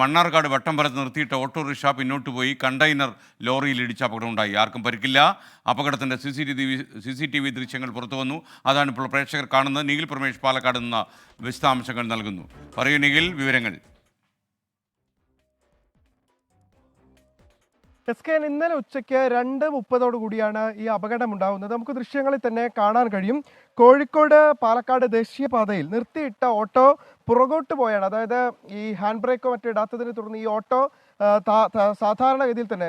മണ്ണാർക്കാട് വട്ടംപരത്ത് നിർത്തിയിട്ട ഓട്ടോറിക്ഷ പിന്നോട്ട് പോയി. കണ്ടെയ്നർ ലോറിയിൽ ഇടിച്ച അപകടമുണ്ടായി. ആർക്കും പരിക്കില്ല. അപകടത്തിന്റെ C C T V C C T V ദൃശ്യങ്ങൾ പുറത്തു വന്നു. അതാണ് ഇപ്പോൾ പ്രേക്ഷകർ കാണുന്നത്. നിഖിൽ പ്രമേഷ് പാലക്കാട് നിന്ന് വിശദാംശങ്ങൾ നൽകുന്നു. പറയൂ നിഖിൽ വിവരങ്ങൾ. എസ് കെ ഇന്നലെ ഉച്ചയ്ക്ക് രണ്ട് മുപ്പതോടു കൂടിയാണ് ഈ അപകടം ഉണ്ടാകുന്നത് നമുക്ക് ദൃശ്യങ്ങളിൽ തന്നെ കാണാൻ കഴിയും. കോഴിക്കോട് പാലക്കാട് ദേശീയപാതയിൽ നിർത്തിയിട്ട ഓട്ടോ പുറകോട്ട് പോയാണ്. അതായത് ഈ ഹാൻഡ് ബ്രേക്കോ മറ്റോ ഇടാത്തതിനെ തുടർന്ന് ഈ ഓട്ടോ സാധാരണഗതിയിൽ തന്നെ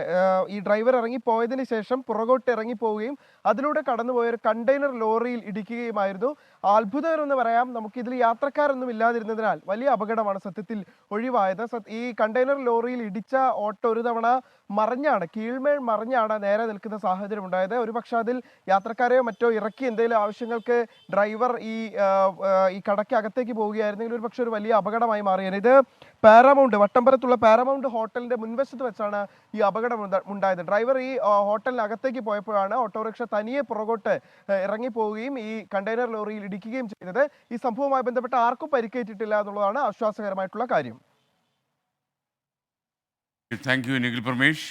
ഈ ഡ്രൈവർ ഇറങ്ങിപ്പോയതിന് ശേഷം പുറകോട്ട് ഇറങ്ങിപ്പോവുകയും അതിലൂടെ കടന്നുപോയ ഒരു കണ്ടെയ്നർ ലോറിയിൽ ഇടിക്കുകയുമായിരുന്നു. അത്ഭുതകരം എന്ന് പറയാം. നമുക്കിതിൽ യാത്രക്കാരൊന്നും ഇല്ലാതിരുന്നതിനാൽ വലിയ അപകടമാണ് സത്യത്തിൽ ഒഴിവായത്. ഈ കണ്ടെയ്നർ ലോറിയിൽ ഇടിച്ച ഓട്ടോ ഒരു തവണ മറിഞ്ഞാണ് കീഴ്മേൽ മറിഞ്ഞാണ് നേരെ നിൽക്കുന്ന സാഹചര്യം ഉണ്ടായത്. ഒരുപക്ഷെ അതിൽ യാത്രക്കാരെയോ മറ്റോ ഇറക്കി എന്തെങ്കിലും ആവശ്യങ്ങൾക്ക് ഡ്രൈവർ ഈ ഈ കടയ്ക്കകത്തേക്ക് പോവുകയായിരുന്നെങ്കിൽ പോവുകയായിരുന്നെങ്കിൽ ഒരുപക്ഷെ ഒരു വലിയ അപകടമായി മാറിയാണ് ഇത് പാരാമൗണ്ട് വട്ടമ്പലത്തുള്ള പാരാമൗണ്ട് ഹോട്ടലിന്റെ മുൻവശത്ത് വെച്ചാണ് ഈ അപകടം ഉണ്ട- ഉണ്ടായത്. ഡ്രൈവർ ഈ ഹോട്ടലിനകത്തേക്ക് പോയപ്പോഴാണ് ഓട്ടോറിക്ഷ തനിയെ പുറകോട്ട് ഇറങ്ങിപ്പോവുകയും പോവുകയും ഈ കണ്ടെയ്നർ ലോറിയിൽ ഇടിക്കുകയും ചെയ്തത്. ഈ സംഭവവുമായി ബന്ധപ്പെട്ട് ആർക്കും പരിക്കേറ്റിട്ടില്ല എന്നുള്ളതാണ് ആശ്വാസകരമായിട്ടുള്ള കാര്യം. Thank you Nikhil Pramesh